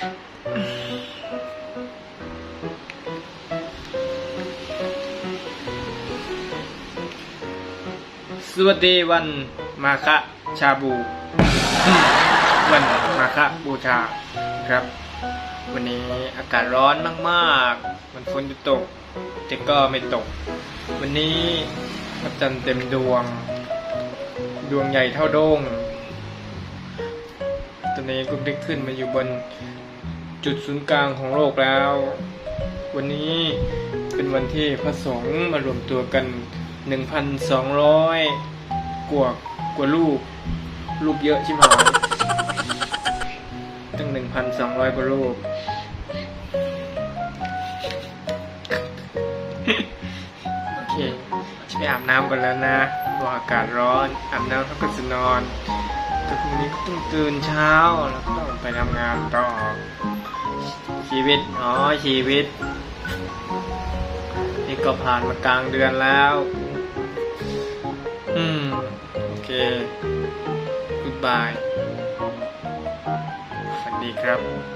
สวัสดีวันมาคะชาบู วันมาคะบูชาครับ วันนี้อากาศร้อนมากๆ มันฝนจะตก แต่ก็ไม่ตก วันนี้พระจันทร์เต็มดวง ดวงใหญ่เท่าโดง่งตอนนี้ก็พลิกขึ้นมาอยู่บน จุดศูนย์กลางของโลกแล้ว วันนี้เป็นวันที่พระสงฆ์มารวมตัวกัน 1,200 กว่ากว่าลูก ลูกเยอะใช่ไหมตั้ง 1,200 กว่าลูกโอเคจะไปอาบน้ำกันแล้วนะเพราอากาศร้อนอาบน้ำแล้วก็จะนอนแต่พรุ่งนี้ก็ต้องตื่นเช้าแล้วก็ต้องไปทำงานต่อ ชีวิต อ๋อ ชีวิต นี่ก็ผ่านมากลางเดือนแล้ว อืม โอเค goodbye สวัสดีครับ